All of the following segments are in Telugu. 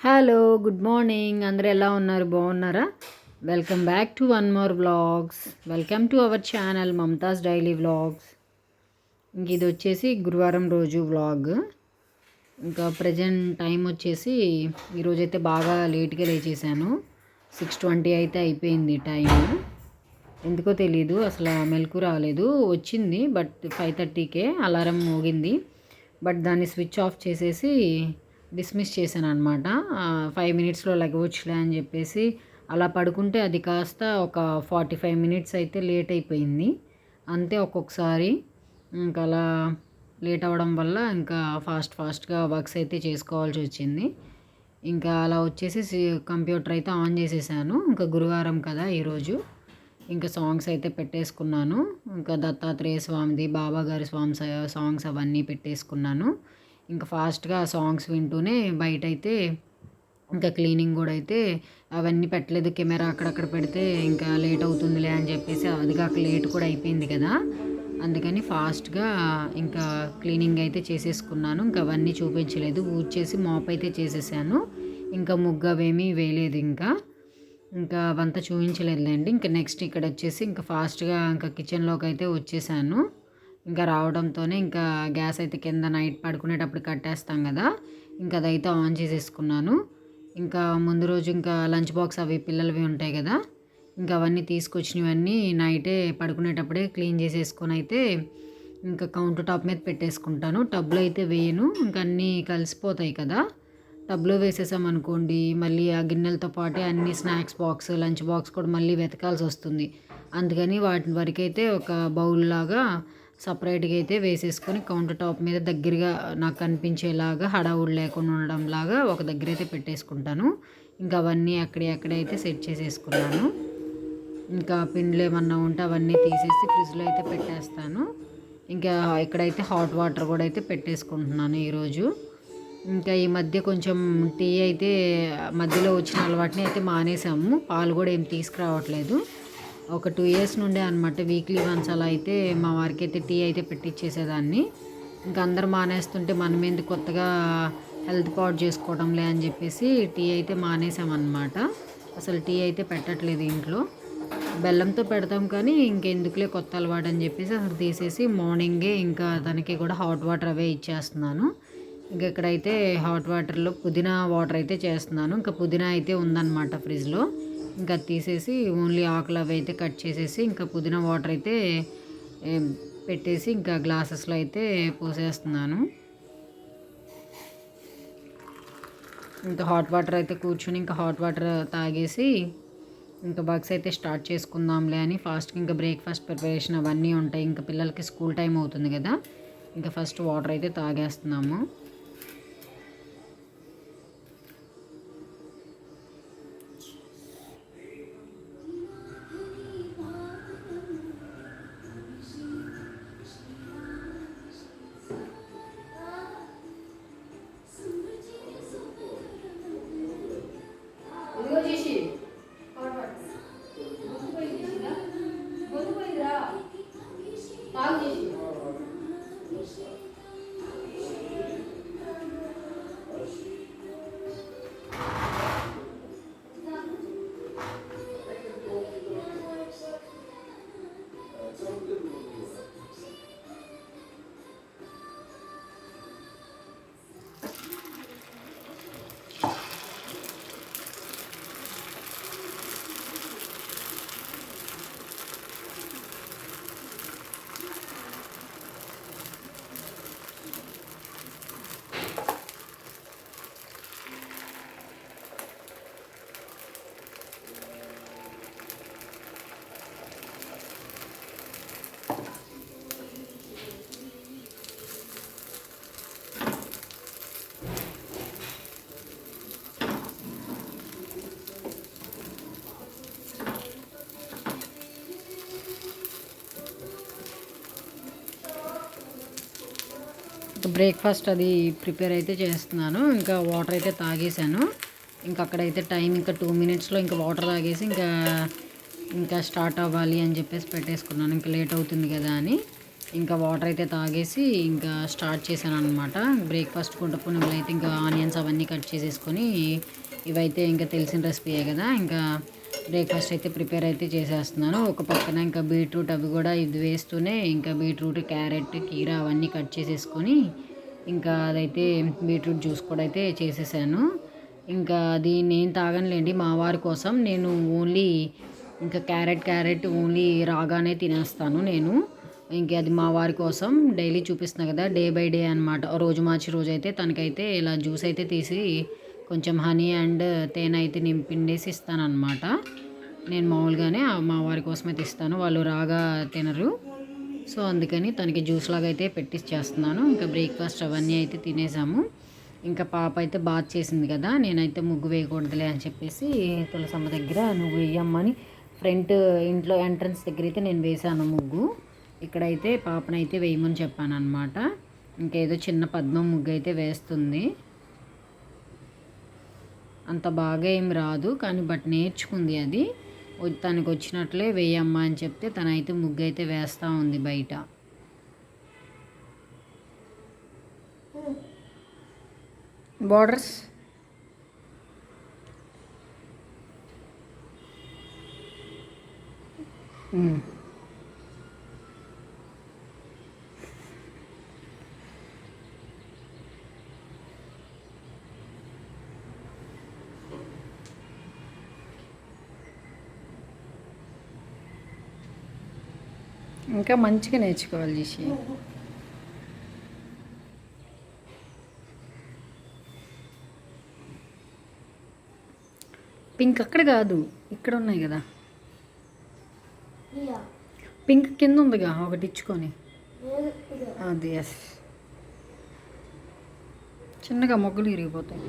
హలో గుడ్ మార్నింగ్ అందరూ ఎలా ఉన్నారు? బాగున్నారా? Welcome back to one more vlogs welcome to our channel Mamata's daily vlogs ఇంక ఇది వచ్చేసి గురువారం రోజు వ్లాగ్ ఇంకా ప్రజెంట్ టైం వచ్చేసి ఈరోజైతే బాగా లేట్గా లేచేసాను సిక్స్ ట్వంటీ అయితే అయిపోయింది టైం ఎందుకో తెలీదు అసలు మెలకు రాలేదు. వచ్చింది బట్ ఫైవ్ థర్టీకే అలారం మోగింది. బట్ దాన్ని స్విచ్ ఆఫ్ చేసేసి డిస్మిస్ చేశాను అనమాట ఫైవ్ మినిట్స్లో లెగవచ్చులే అని చెప్పేసి అలా పడుకుంటే అది కాస్త ఒక ఫార్టీ ఫైవ్ మినిట్స్ అయితే లేట్ అయిపోయింది. అంతే ఒక్కొక్కసారి. ఇంకా అలా లేట్ అవ్వడం వల్ల ఇంకా ఫాస్ట్ ఫాస్ట్గా వర్క్స్ అయితే చేసుకోవాల్సి వచ్చింది. ఇంకా అలా వచ్చేసి కంప్యూటర్ అయితే ఆన్ చేసేసాను. ఇంకా గురువారం కదా ఈరోజు ఇంకా సాంగ్స్ అయితే పెట్టేసుకున్నాను. ఇంకా దత్తాత్రేయ స్వామిది బాబా గారి స్వామి సాంగ్స్ అవన్నీ పెట్టేసుకున్నాను. ఇంకా ఫాస్ట్గా సాంగ్స్ వింటూనే బయట అయితే ఇంకా క్లీనింగ్ కూడా అయితే అవన్నీ పెట్టలేదు. కెమెరా అక్కడక్కడ పెడితే ఇంకా లేట్ అవుతుందిలే అని చెప్పేసి అది కాక లేట్ కూడా అయిపోయింది కదా. అందుకని ఫాస్ట్గా ఇంకా క్లీనింగ్ అయితే చేసేసుకున్నాను. ఇంకా అవన్నీ చూపించలేదు. ఊడ్చేసి మాప్ అయితే చేసేసాను. ఇంకా ముగ్గు అవేమీ వేయలేదు ఇంకా. ఇంకా అవంతా చూపించలేదులేండి ఇంకా నెక్స్ట్ ఇక్కడ వచ్చేసి ఇంకా ఫాస్ట్గా ఇంకా కిచెన్లోకి అయితే వచ్చేసాను. ఇంకా రావడంతోనే ఇంకా గ్యాస్ అయితే కింద నైట్ పడుకునేటప్పుడు కట్టేస్తాం కదా. ఇంకా అదైతే ఆన్ చేసేసుకున్నాను. ఇంకా ముందు రోజు ఇంకా లంచ్ బాక్స్ అవి పిల్లలవి ఉంటాయి కదా. ఇంకా అవన్నీ తీసుకొచ్చినవన్నీ నైటే పడుకునేటప్పుడే క్లీన్ చేసేసుకొని అయితే ఇంకా కౌంటర్ టాప్ మీద పెట్టేసుకుంటాను. టబ్లో అయితే వేయను. ఇంకా అన్నీ కలిసిపోతాయి కదా. టబ్లో వేసేసామనుకోండి మళ్ళీ ఆ గిన్నెలతో పాటే అన్ని స్నాక్స్ బాక్స్ లంచ్ బాక్స్ కూడా మళ్ళీ వెతకాల్సి వస్తుంది. అందుకని వాటి వరకైతే ఒక బౌల్ లాగా సపరేట్గా అయితే వేసేసుకొని కౌంటర్ టాప్ మీద దగ్గరగా నాకు కనిపించేలాగా హడావుడు లేకుండా ఉండడం లాగా ఒక దగ్గర అయితే పెట్టేసుకుంటాను. ఇంకా అవన్నీ అక్కడే అక్కడైతే సెట్ చేసేసుకున్నాను. ఇంకా పిండ్లు ఏమన్నా ఉంటే అవన్నీ తీసేసి ఫ్రిడ్జ్లో అయితే పెట్టేస్తాను. ఇంకా ఇక్కడైతే హాట్ వాటర్ కూడా అయితే పెట్టేసుకుంటున్నాను ఈరోజు. ఇంకా ఈ మధ్య కొంచెం టీ అయితే మధ్యలో వచ్చిన అలవాటుని అయితే మానేసాము. పాలు కూడా ఏం తీసుకురావట్లేదు. ఒక టూ ఇయర్స్ నుండే అనమాట వీక్లీ వన్స్ అలా అయితే మా వారికి అయితే టీ అయితే పెట్టించేసేదాన్ని ఇంకా అందరు మానేస్తుంటే మనం ఎందుకు కొత్తగా హెల్త్ పాడు చేసుకోవడంలే అని చెప్పేసి టీ అయితే మానేసామన్నమాట. అసలు టీ అయితే పెట్టట్లేదు ఇంట్లో. బెల్లంతో పెడతాం కానీ ఇంకెందుకులే కొత్త అలవాటు అని చెప్పేసి అసలు తీసేసి మార్నింగే ఇంకా దానికి కూడా హాట్ వాటర్ అవే ఇచ్చేస్తున్నాను. ఇంకా ఇక్కడైతే హాట్ వాటర్లో పుదీనా వాటర్ అయితే చేస్తున్నాను. ఇంకా పుదీనా అయితే ఉందన్నమాట ఫ్రిడ్జ్లో ఇంకా తీసేసి ఓన్లీ ఆకులు అవి అయితే కట్ చేసేసి ఇంకా పుదీనా వాటర్ అయితే పెట్టేసి ఇంకా గ్లాసెస్లో అయితే పోసేస్తున్నాను. ఇంకా హాట్ వాటర్ అయితే కూర్చుని ఇంకా హాట్ వాటర్ తాగేసి ఇంకా బగ్స్ అయితే స్టార్ట్ చేసుకుందాంలే అని ఫాస్ట్గా ఇంకా బ్రేక్ఫాస్ట్ ప్రిపరేషన్ అవన్నీ ఉంటాయి. ఇంకా పిల్లలకి స్కూల్ టైం అవుతుంది కదా ఇంకా ఫస్ట్ వాటర్ అయితే తాగేస్తున్నాము. Logo బ్రేక్ఫాస్ట్ అది ప్రిపేర్ అయితే చేస్తున్నాను. ఇంకా వాటర్ అయితే తాగేసాను ఇంకా అక్కడైతే టైం ఇంకా టూ మినిట్స్లో ఇంకా వాటర్ తాగేసి ఇంకా ఇంకా స్టార్ట్ అవ్వాలి అని చెప్పేసి పెట్టేసుకున్నాను. ఇంకా లేట్ అవుతుంది కదా అని. ఇంకా వాటర్ అయితే తాగేసి ఇంకా స్టార్ట్ చేశాను అనమాట బ్రేక్ఫాస్ట్ కుంటప్పుడు అయితే ఇంకా ఆనియన్స్ అవన్నీ కట్ చేసేసుకొని ఇవైతే ఇంకా తెలిసిన రెసిపీయే కదా. ఇంకా బ్రేక్ఫాస్ట్ అయితే ప్రిపేర్ అయితే చేసేస్తున్నాను. ఒక పక్కన ఇంకా బీట్రూట్ అవి కూడా ఇది వేస్తూనే ఇంకా బీట్రూట్ క్యారెట్ కీర అవన్నీ కట్ చేసేసుకొని ఇంకా అదైతే బీట్రూట్ జ్యూస్ కూడా అయితే చేసేసాను. ఇంకా అది నేను తాగనులేండి మా వారి కోసం. నేను ఓన్లీ ఇంకా క్యారెట్ క్యారెట్ ఓన్లీ రాగానే తినేస్తాను నేను. ఇంకా అది మా వారి కోసం. డైలీ చూపిస్తున్నా కదా డే బై డే అనమాట రోజు మార్చి రోజు అయితే తనకైతే ఇలా జ్యూస్ అయితే తీసి కొంచెం హనీ అండ్ తేనె అయితే నింపిండేసి ఇస్తానన్నమాట. నేను మామూలుగానే మా వారి కోసమే తీస్తాను. వాళ్ళు రాగా తినరు. సో అందుకని తనకి జ్యూస్ లాగా అయితే పెట్టిచ్చేస్తున్నాను ఇంకా బ్రేక్ఫాస్ట్ అవన్నీ అయితే తినేసాము. ఇంకా పాప అయితే బాత్ చేసింది కదా నేనైతే ముగ్గు వేయకూడదులే అని చెప్పేసి తులసమ్మ దగ్గర నువ్వు వేయమ్మని ఫ్రంట్ ఇంట్లో ఎంట్రన్స్ దగ్గర అయితే నేను వేసాను ముగ్గు. ఇక్కడైతే పాపనైతే వేయమని చెప్పాను అనమాట ఇంకేదో చిన్న పద్మం ముగ్గు అయితే వేస్తుంది. అంత బాగా ఏం రాదు కానీ బట్ నేర్చుకుంది అది. తనకు వచ్చినట్లే వేయమ్మా అని చెప్తే తనైతే ముగ్గు అయితే వేస్తూ ఉంది బయట. బార్డర్స్? ఇంకా మంచిగా నేర్చుకోవాలి చేసి పింక్ అక్కడ కాదు ఇక్కడ ఉన్నాయి కదా. పింక్ కింద ఉందిగా ఒకటి ఇచ్చుకొని. అది ఎస్ చిన్నగా మొగ్గులు ఇరిగిపోతాయి.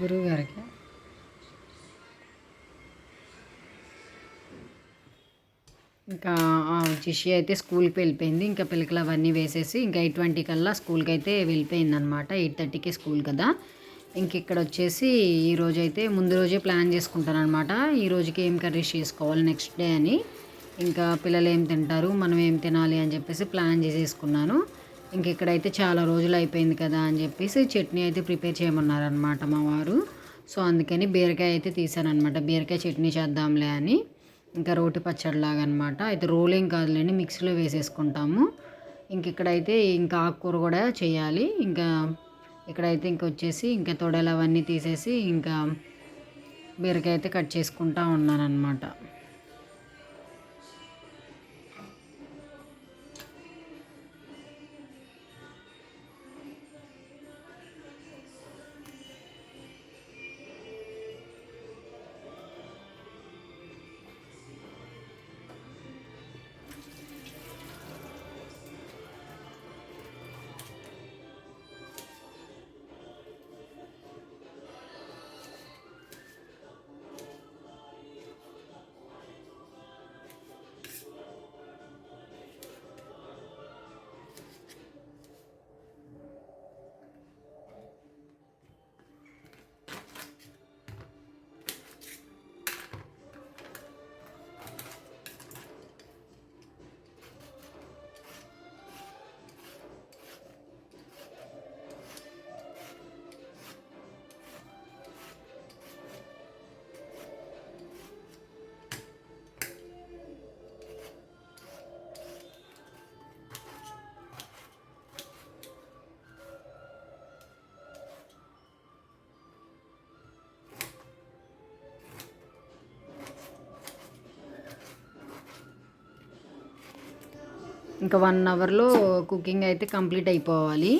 గురువు గారికి ఇంకా జిషి అయితే స్కూల్కి వెళ్ళిపోయింది. ఇంకా పిల్లకలు అవన్నీ వేసేసి ఇంకా ఎయిట్ ట్వంటీ కల్లా స్కూల్కి అయితే వెళ్ళిపోయింది అనమాట ఎయిట్ థర్టీకి స్కూల్ కదా. ఇంక ఇక్కడ వచ్చేసి ఈ అయితే ముందు రోజే ప్లాన్ చేసుకుంటాను అనమాట ఈ రోజుకి ఏం కర్రీస్ చేసుకోవాలి నెక్స్ట్ డే అని. ఇంకా పిల్లలు ఏం తింటారు మనం ఏం తినాలి అని చెప్పేసి ప్లాన్ చేసేసుకున్నాను. ఇంక ఇక్కడైతే చాలా రోజులు అయిపోయింది కదా అని చెప్పేసి చట్నీ అయితే ప్రిపేర్ చేయమన్నారనమాట మా వారు. సో అందుకని బీరకాయ అయితే తీసాను బీరకాయ చట్నీ చేద్దాంలే అని. ఇంకా రోటి పచ్చడిలాగా అనమాట అయితే రోల్ ఏం కాదులేండి మిక్సీలో వేసేసుకుంటాము. ఇంక ఇక్కడైతే ఇంకా ఆకుకూర కూడా చేయాలి. ఇంకా ఇక్కడైతే ఇంక వచ్చేసి ఇంకా తొడలు అవన్నీ తీసేసి ఇంకా బీరకాయ అయితే కట్ చేసుకుంటా ఉన్నాను ఇంకా వన్ అవర్లో కుకింగ్ అయితే కంప్లీట్ అయిపోవాలి.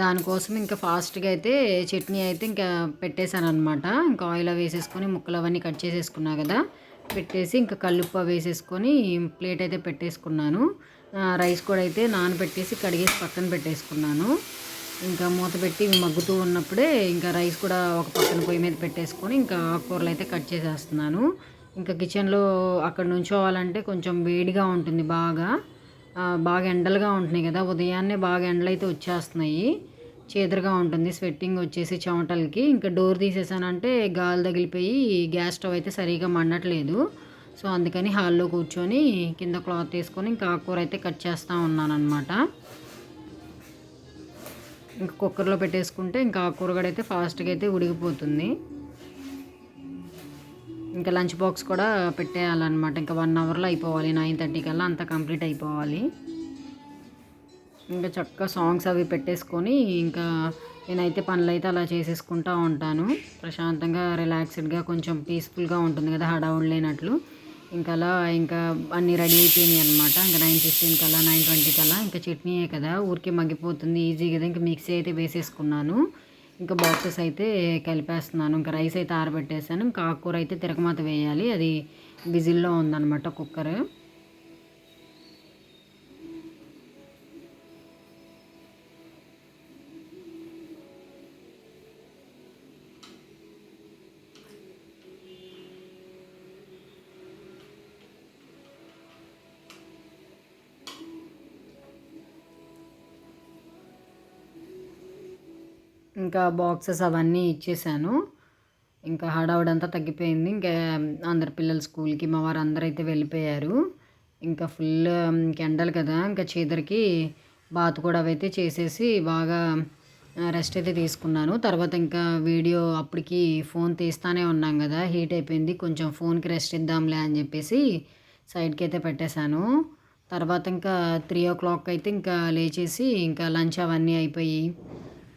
దానికోసం ఇంకా ఫాస్ట్గా అయితే చట్నీ అయితే ఇంకా పెట్టేశాను అనమాట ఇంకా ఆయిల్ వేసేసుకొని ముక్కలు అవన్నీ కట్ చేసేసుకున్నా కదా పెట్టేసి ఇంకా కల్లుప్ప వేసేసుకొని ప్లేట్ అయితే పెట్టేసుకున్నాను. రైస్ కూడా అయితే నానబెట్టేసి కడిగేసి పక్కన పెట్టేసుకున్నాను. ఇంకా మూత పెట్టి మగ్గుతూ ఉన్నప్పుడే ఇంకా రైస్ కూడా ఒక పక్కన పొయ్యి మీద పెట్టేసుకొని ఇంకా ఆకుకూరలు అయితే కట్ చేసేస్తున్నాను. ఇంకా కిచెన్లో అక్కడ నుంచోవాలంటే కొంచెం వేడిగా ఉంటుంది బాగా. బాగా ఎండలుగా ఉంటున్నాయి కదా ఉదయాన్నే బాగా ఎండలు అయితే వచ్చేస్తున్నాయి. చేదరగా ఉంటుంది స్వెట్టింగ్ వచ్చేసి చెమటలకి. ఇంకా డోర్ తీసేసానంటే గాలి తగిలిపోయి గ్యాస్ స్టవ్ అయితే సరిగా మండట్లేదు. సో అందుకని హాల్లో కూర్చొని కింద క్లాత్ వేసుకొని ఇంకా ఆకుకూర అయితే కట్ చేస్తూ ఉన్నాను అనమాట ఇంకా కుక్కర్లో పెట్టేసుకుంటే ఇంకా ఆకుకూర కూడా అయితే ఫాస్ట్గా అయితే ఉడికిపోతుంది. ఇంకా లంచ్ బాక్స్ కూడా పెట్టేయాలన్నమాట. ఇంకా వన్ అవర్లో అయిపోవాలి. నైన్ థర్టీ కల్లా అంతా కంప్లీట్ అయిపోవాలి. ఇంకా చక్కగా సాంగ్స్ అవి పెట్టేసుకొని ఇంకా నేనైతే పనులు అయితే అలా చేసేసుకుంటూ ఉంటాను. ప్రశాంతంగా రిలాక్స్డ్గా కొంచెం పీస్ఫుల్గా ఉంటుంది కదా హడావుడు లేనట్లు ఇంకా అలా ఇంకా అన్నీ రెడీ అయిపోయినాయి అనమాట ఇంకా నైన్ ఫిఫ్టీన్ కల్లా నైన్ ట్వంటీ కల్లా. ఇంకా చట్నీయే కదా ఊరికే మగ్గిపోతుంది ఈజీ కదా. ఇంకా మిక్సీ అయితే వేసేసుకున్నాను. ఇంకా బాక్సెస్ అయితే కలిపేస్తున్నాను. ఇంకా రైస్ అయితే ఆరబెట్టేసాను. ఇంకా ఆకుకూర అయితే తిరగమాత వేయాలి. అది విజిల్లో ఉందన్నమాట కుక్కర్. ఇంకా బాక్సెస్ అవన్నీ ఇచ్చేసాను. ఇంకా హడావుడంతా తగ్గిపోయింది. ఇంకా అందరి పిల్లలు స్కూల్కి మా వారు అందరూ అయితే వెళ్ళిపోయారు. ఇంకా ఫుల్ కెండల్ ఎండలు కదా. ఇంకా చీదరికి బాత్ కూడా అవైతే చేసేసి బాగా రెస్ట్ అయితే తీసుకున్నాను. తర్వాత ఇంకా వీడియో అప్పటికి ఫోన్ తీస్తానే ఉన్నాం కదా. హీట్ అయిపోయింది. కొంచెం ఫోన్కి రెస్ట్ ఇద్దాంలే అని చెప్పేసి సైడ్కి అయితే పెట్టేశాను. తర్వాత ఇంకా త్రీ ఓ క్లాక్ అయితే ఇంకా లేచేసి ఇంకా లంచ్ అవన్నీ అయిపోయి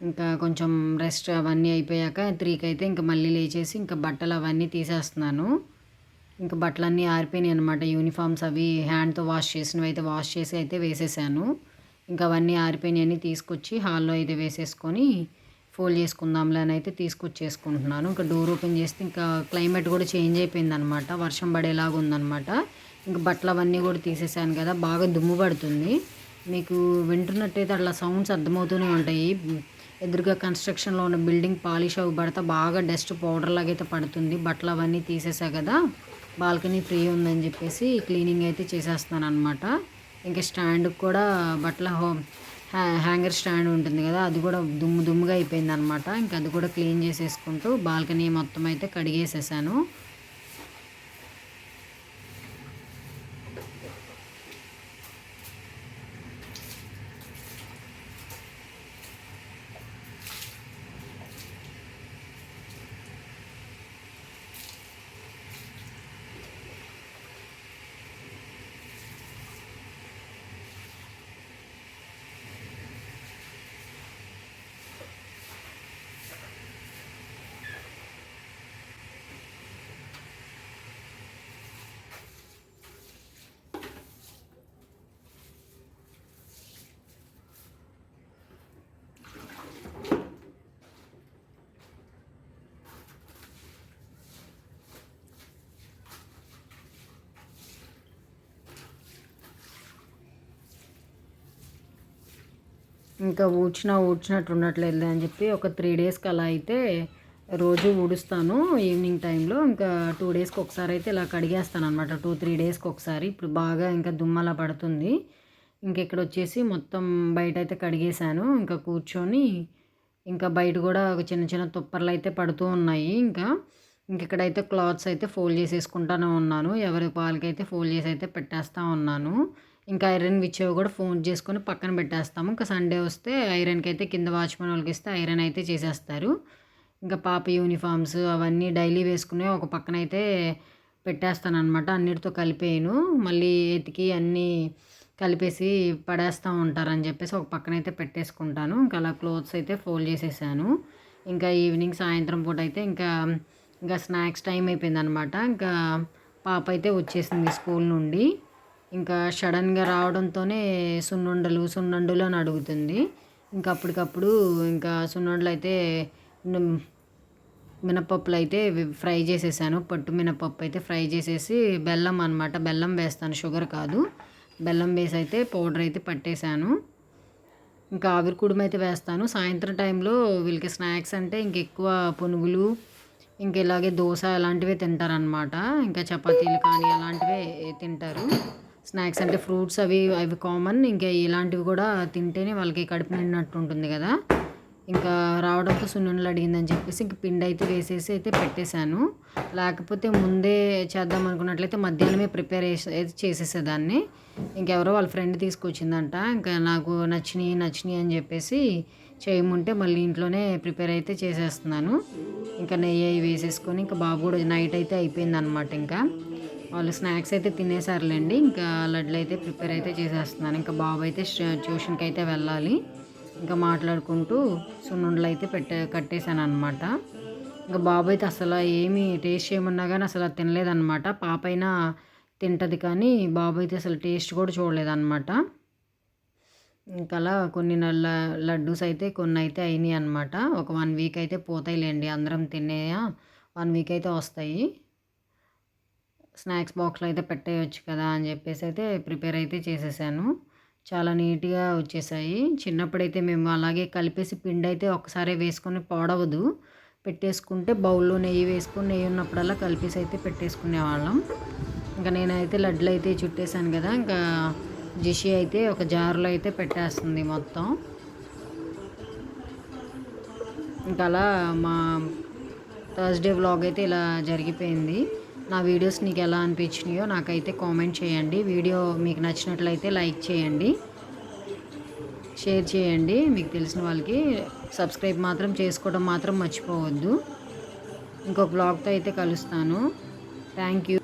ఇంకా కొంచెం రెస్ట్ అవన్నీ అయిపోయాక త్రీకి అయితే ఇంకా మళ్ళీ లేచేసి ఇంకా బట్టలు అవన్నీ తీసేస్తున్నాను. ఇంకా బట్టలన్నీ ఆరిపోయినాయి అనమాట యూనిఫామ్స్ అవి హ్యాండ్తో వాష్ చేసినవి అయితే వాష్ చేసి అయితే వేసేసాను. ఇంకా అవన్నీ ఆరిపోయినాయని తీసుకొచ్చి హాల్లో అయితే వేసేసుకొని ఫోల్డ్ చేసుకుందాంలే అని అయితే తీసుకొచ్చేసుకుంటున్నాను. ఇంకా డోర్ ఓపెన్ చేస్తే ఇంకా క్లైమేట్ కూడా చేంజ్ అయిపోయింది అనమాట వర్షం పడేలాగా ఉందన్నమాట. ఇంకా బట్టలు అవన్నీ కూడా తీసేసాను కదా బాగా దుమ్ము పడుతుంది. మీకు వింటున్నట్టయితే అట్లా సౌండ్స్ అర్థమవుతూనే ఉంటాయి. ఎదురుగా కన్స్ట్రక్షన్లో ఉన్న బిల్డింగ్ పాలిష్ అవి పడితే బాగా డస్ట్ పౌడర్ లాగైతే పడుతుంది. బట్టలు అవన్నీ తీసేసా కదా బాల్కనీ ఫ్రీ ఉందని చెప్పేసి క్లీనింగ్ అయితే చేసేస్తాను అనమాట ఇంకా స్టాండ్ కూడా బట్టల హో హ్యాంగర్ స్టాండ్ ఉంటుంది కదా అది కూడా దుమ్ము దుమ్ముగా అయిపోయింది అనమాట ఇంకా అది కూడా క్లీన్ చేసేసుకుంటూ బాల్కనీ మొత్తం అయితే కడిగేసేసాను. ఇంకా ఊడ్చినా ఊడ్చినట్టు ఉండట్లేదు అని చెప్పి ఒక త్రీ డేస్కి అలా అయితే రోజు ఊడుస్తాను ఈవినింగ్ టైంలో. ఇంకా టూ డేస్కి ఒకసారి అయితే ఇలా కడిగేస్తాను అనమాట టూ త్రీ డేస్కి ఒకసారి. ఇప్పుడు బాగా ఇంకా దుమ్మలా పడుతుంది. ఇంక ఇక్కడ వచ్చేసి మొత్తం బయట అయితే కడిగేశాను. ఇంకా కూర్చొని ఇంకా బయట కూడా ఒక చిన్న చిన్న తుప్పర్లు అయితే పడుతూ ఉన్నాయి. ఇంకా ఇంక ఇక్కడైతే క్లాత్స్ అయితే ఫోల్డ్ చేసేసుకుంటానే ఉన్నాను. ఎవరి పాలకైతే ఫోల్డ్ చేసి అయితే పెట్టేస్తూ ఉన్నాను. ఇంకా ఐరన్ విచ్చేవి కూడా ఫోన్ చేసుకొని పక్కన పెట్టేస్తాము. ఇంకా సండే వస్తే ఐరన్కి అయితే కింద వాచ్మెన్ వాళ్ళకి ఇస్తే ఐరన్ అయితే చేసేస్తారు. ఇంకా పాప యూనిఫామ్స్ అవన్నీ డైలీ వేసుకునే ఒక పక్కన అయితే పెట్టేస్తాను అనమాట అన్నిటితో కలిపేయను. మళ్ళీ ఎతికి అన్నీ కలిపేసి పడేస్తూ ఉంటారని చెప్పేసి ఒక పక్కన అయితే పెట్టేసుకుంటాను. ఇంకా అలా క్లోత్స్ అయితే ఫోల్డ్ చేసేసాను. ఇంకా ఈవినింగ్ సాయంత్రం పూట అయితే ఇంకా ఇంకా స్నాక్స్ టైం అయిపోయింది అనమాట ఇంకా పాప అయితే వచ్చేసింది స్కూల్ నుండి. ఇంకా సడన్గా రావడంతోనే సున్నుండలు సున్నుండలు అని అడుగుతుంది. ఇంకా అప్పటికప్పుడు ఇంకా సున్నుండలు అయితే మినపప్పులు అయితే ఫ్రై చేసేసాను. పట్టు మినపప్పు అయితే ఫ్రై చేసేసి బెల్లం అనమాట బెల్లం వేస్తాను షుగర్ కాదు. బెల్లం వేసి అయితే పౌడర్ అయితే పట్టేశాను ఇంకా ఆవిరి కుడుము అయితే వేస్తాను. సాయంత్రం టైంలో వీళ్ళకి స్నాక్స్ అంటే ఇంక ఎక్కువ పునుగులు ఇంకా ఇలాగే దోశ అలాంటివే తింటారనమాట ఇంకా చపాతీలు కానీ అలాంటివే తింటారు. స్నాక్స్ అంటే ఫ్రూట్స్ అవి అవి కామన్. ఇంకా ఇలాంటివి కూడా తింటేనే వాళ్ళకి కడుపు నిండినట్టు ఉంటుంది కదా. ఇంకా రావడంతో సున్నుండలు అడిగిందని చెప్పేసి ఇంక పిండి అయితే వేసేసి అయితే పెట్టేశాను. లేకపోతే ముందే చేద్దాం అనుకున్నట్లయితే మధ్యాహ్నమే ప్రిపేర్ చేసి అయితే చేసేసేదాన్ని. ఇంకెవరో వాళ్ళ ఫ్రెండ్ తీసుకొచ్చిందంట. ఇంకా నాకు నచ్చినాయి నచ్చినాయి అని చెప్పేసి చేయముంటే మళ్ళీ ఇంట్లోనే ప్రిపేర్ అయితే చేసేస్తున్నాను. ఇంకా నెయ్యి అవి వేసేసుకొని ఇంకా బాబు కూడా నైట్ అయితే అయిపోయింది అనమాట ఇంకా. వాళ్ళు స్నాక్స్ అయితే తినేసారులేండి. ఇంకా లడ్లు అయితే ప్రిపేర్ అయితే చేసేస్తున్నాను. ఇంకా బాబు అయితే ట్యూషన్కి అయితే వెళ్ళాలి. ఇంకా మాట్లాడుకుంటూ సున్నుండలు అయితే పెట్టే కట్టేశాను అనమాట ఇంకా బాబు అయితే అసలు ఏమి టేస్ట్ చేయమన్నా కానీ అసలు అది తినలేదన్నమాట. పాప అయినా తింటుంది కానీ బాబు అయితే అసలు టేస్ట్ కూడా చూడలేదన్నమాట. ఇంకా అలా కొన్ని నెలల లడ్డూస్ అయితే కొన్ని అయితే అయినాయి అనమాట ఒక వన్ వీక్ అయితే పోతాయిలేండి. అందరం తినేయా? వన్ వీక్ అయితే వస్తాయి. స్నాక్స్ బాక్స్లో అయితే పెట్టేయచ్చు కదా అని చెప్పేసి అయితే ప్రిపేర్ అయితే చేసేసాను. చాలా నీట్గా వచ్చేసాయి. చిన్నప్పుడైతే మేము అలాగే కలిపేసి పిండి అయితే ఒకసారి వేసుకొని పాడవదు. పెట్టేసుకుంటే బౌల్లో నెయ్యి వేసుకొని నెయ్యి ఉన్నప్పుడల్లా కలిపేసి అయితే పెట్టేసుకునేవాళ్ళం ఇంకా నేనైతే లడ్లు అయితే చుట్టేసాను కదా ఇంకా జిషి అయితే ఒక జార్లో అయితే పెట్టేస్తుంది మొత్తం. ఇంకా అలా మా థర్స్డే వ్లాగ్ అయితే ఇలా జరిగిపోయింది. నా వీడియోస్ నీకు ఎలా అనిపించినాయో నాకైతే కామెంట్ చేయండి. వీడియో మీకు నచ్చినట్లయితే లైక్ చేయండి. షేర్ చేయండి. మీకు తెలిసిన వాళ్ళకి సబ్స్క్రైబ్ మాత్రం చేసుకోవడం మాత్రం మర్చిపోవద్దు. ఇంకొక బ్లాగ్తో అయితే కలుస్తాను. Thank you